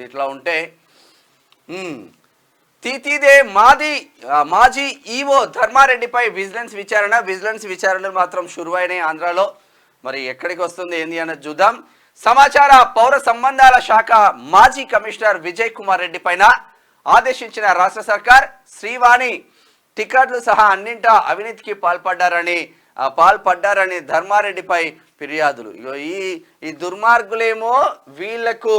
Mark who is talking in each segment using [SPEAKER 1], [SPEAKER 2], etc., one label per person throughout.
[SPEAKER 1] ఇది ఇట్లా ఉంటే తీతీదే మాది మాజీ ఈవో ధర్మారెడ్డిపై విజిలెన్స్ విచారణ విజిలెన్స్ విచారణలు మాత్రం షురువైనాయి ఆంధ్రాలో. మరి ఎక్కడికి వస్తుంది ఏంది అన్నది చూద్దాం. సమాచార పౌర సంబంధాల శాఖ మాజీ కమిషనర్ విజయ్ కుమార్ రెడ్డి పైన ఆదేశించిన రాష్ట్ర సర్కార్ శ్రీవాణి టికెట్లు సహా అన్నింటా అవినీతికి పాల్పడ్డారని పాల్పడ్డారని ధర్మారెడ్డిపై ఫిర్యాదులు. ఈ ఈ దుర్మార్గులేమో వీళ్ళకు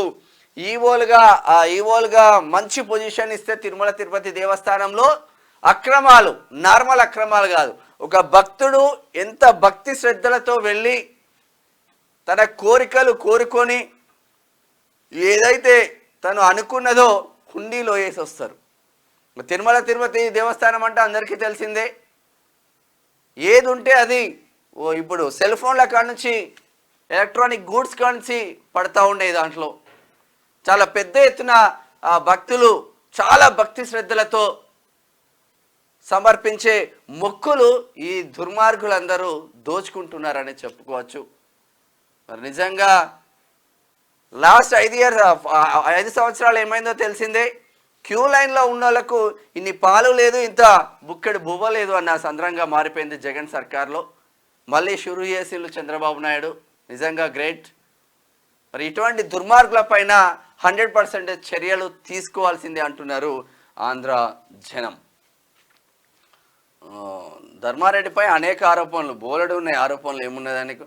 [SPEAKER 1] ఈవోలుగా ఆ ఈవోలుగా మంచి పొజిషన్ ఇస్తే తిరుమల తిరుపతి దేవస్థానంలో అక్రమాలు నార్మల్ అక్రమాలు కాదు. ఒక భక్తుడు ఎంత భక్తి శ్రద్ధలతో వెళ్ళి తన కోరికలు కోరుకొని ఏదైతే తను అనుకున్నదో హుండీలో వేసి వస్తారు. తిరుమల తిరుపతి దేవస్థానం అంటే అందరికీ తెలిసిందే. ఏది ఉంటే అది ఓ ఇప్పుడు సెల్ ఫోన్ల కాడ నుంచి ఎలక్ట్రానిక్ గూడ్స్ కాడ నుంచి పడతా ఉండే దాంట్లో. చాలా పెద్ద ఎత్తున ఆ భక్తులు చాలా భక్తి శ్రద్ధలతో సమర్పించే మొక్కులు ఈ దుర్మార్గులందరూ దోచుకుంటున్నారని చెప్పుకోవచ్చు. మరి నిజంగా లాస్ట్ ఐదు ఇయర్ ఐదు సంవత్సరాలు ఏమైందో తెలిసిందే. క్యూ లైన్లో ఉన్న వాళ్ళకు ఇన్ని పాలు లేదు ఇంత బుక్కెడు బువ్వ లేదు అన్న సంద్రంగా మారిపోయింది జగన్ సర్కార్లో. మళ్ళీ షురు చేసిండు చంద్రబాబు నాయుడు. నిజంగా గ్రేట్. మరి ఇటువంటి దుర్మార్గుల పైన హండ్రెడ్ పర్సెంటేజ్ చర్యలు తీసుకోవాల్సిందే అంటున్నారు ఆంధ్ర జనం. ధర్మారెడ్డిపై అనేక ఆరోపణలు బోలెడు ఉన్నాయి ఆరోపణలు ఏమున్నదానికి